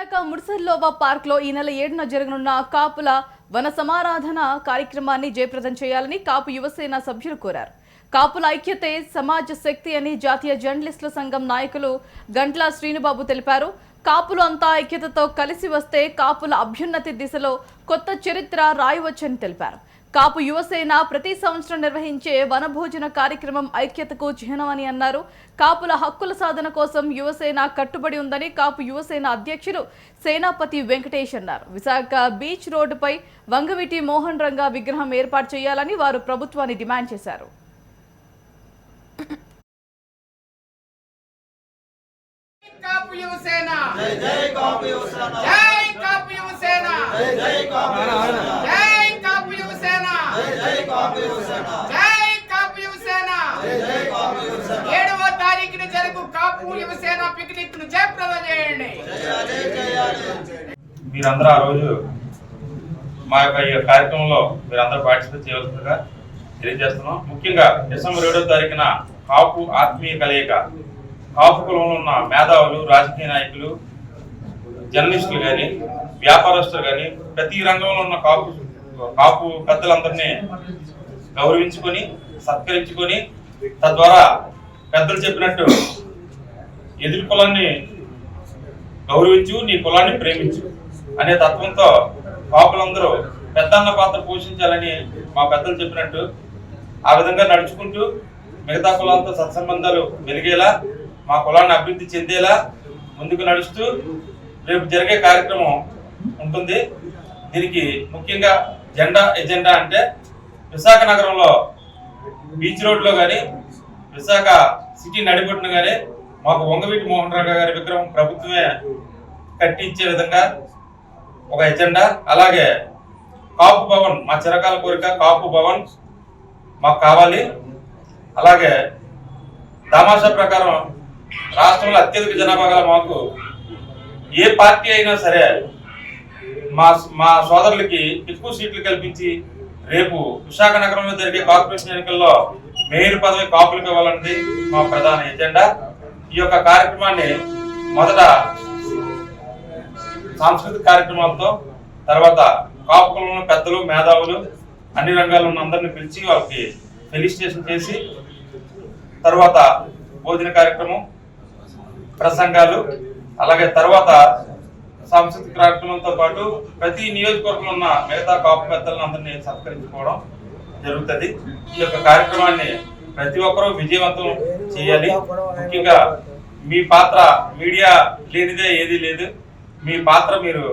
విశాఖ ముడిసర్లోవా పార్క్లో ఈ నెల ఏడున జరగనున్న కాపుల వన సమారాధన కార్యక్రమాన్ని జయప్రదం చేయాలని కాపు యువసేన సభ్యులు కోరారు. కాపుల ఐక్యతే సమాజ శక్తి అని జాతీయ జర్నలిస్టుల సంఘం నాయకులు గంట్ల శ్రీనుబాబు తెలిపారు. కాపులు అంతా ఐక్యతతో కలిసి వస్తే కాపుల అభ్యున్నతి దిశలో కొత్త చరిత్ర రాయవచ్చని తెలిపారు. కాపు యువసేన ప్రతి సంవత్సరం నిర్వహించే వనభోజన కార్యక్రమం ఐక్యతకు చిహ్నమని అన్నారు. కాపుల హక్కుల సాధన కోసం యువసేన కట్టుబడి ఉందని కాపు యువసేన అధ్యక్షులు సేనాపతి వెంకటేష్ అన్నారు. విశాఖ బీచ్ రోడ్డుపై వంగవీటి మోహన్ రంగా విగ్రహం ఏర్పాటు చేయాలని వారు ప్రభుత్వాన్ని డిమాండ్ చేశారు. కాపు యువసేన. జై జై కాపు యువసేన. జై కాపు యువసేన. జై జై కాపు యువసేన జై కాపు యువసేన. జై జై కాపు యువసేన జై కాపు యువసేన జై జై కాపు యువసేన ఏడవ తారీఖున జరుగు కాపు యువసేన పిక్నిక్ను జయప్రదం చేయండి మీరందరూ ఆ రోజు మా యొక్క ఈ కార్యక్రమంలో మీరందరూ పార్టిసిపేట్ చేయవలసిందిగా తెలియజేస్తున్నాం. ముఖ్యంగా డిసెంబర్ ఏడో తారీఖున కాపు ఆత్మీయ కలయిక. కాపు కులంలో ఉన్న మేధావులు రాజకీయ నాయకులు జర్నలిస్టులు కానీ వ్యాపారస్తులు కానీ ప్రతి రంగంలో ఉన్న కాపు కాపు పెద్దలందరినీ గౌరవించుకొని సత్కరించుకొని తద్వారా పెద్దలు చెప్పినట్టు ఎదురు కులాన్ని గౌరవించు నీ కులాన్ని ప్రేమించు అనే తత్వంతో కాపులందరూ పెద్దన్న పాత్ర పోషించాలని మా పెద్దలు చెప్పినట్టు ఆ విధంగా నడుచుకుంటూ మిగతా కులాలతో సత్సంబంధాలు మెలిగేలా మా కులాన్ని అభివృద్ధి చెందేలా ముందుకు నడుస్తూ రేపు జరిగే కార్యక్రమం ఉంటుంది. దీనికి ముఖ్యంగా జెండా ఎజెండా అంటే విశాఖ నగరంలో బీచ్ రోడ్లో కానీ విశాఖ సిటీ నడిబొట్టున కానీ మాకు వంగవీటి మోహన్ రావు గారి విగ్రహం ప్రభుత్వమే కట్టించే విధంగా ఒక ఎజెండా. అలాగే కాపు భవన్ మా చిరకాల కోరిక కాపు భవన్ మాకు కావాలి. అలాగే దామాషా ప్రకారం రాష్ట్రంలో అత్యధిక జనాభా గల మాకు ఏ పార్టీ అయినా సరే మా మా సోదరులకి ఎక్కువ సీట్లు కల్పించి రేపు విశాఖ నగరంలో జరిగే కార్పొరేషన్ ఎన్నికల్లో మేయర్ పదవి కాపులకు ఇవ్వాలన్నది మా ప్రధాన ఎజెండా. ఈ యొక్క కార్యక్రమాన్ని మొదట సాంస్కృతిక కార్యక్రమాలతో తర్వాత కాపు పెద్దలు మేధావులు అన్ని రంగాల్లో ఉన్న అందరిని పిలిచి వాళ్ళకి ఫెలిస్టేషన్ చేసి తర్వాత భోజన కార్యక్రమం ప్రసంగాలు అలాగే తర్వాత సాంస్కృతిక కార్యక్రమంతో పాటు ప్రతి నియోజకవర్గంలో ఉన్న మిగతా కాపు పెద్దలను అందరినీ సత్కరించుకోవడం జరుగుతుంది. ఈ యొక్క కార్యక్రమాన్ని ప్రతి ఒక్కరూ విజయవంతం చేయాలి. ముఖ్యంగా మీ పాత్ర మీడియా లేనిదే ఏది లేదు. మీ పాత్ర మీరు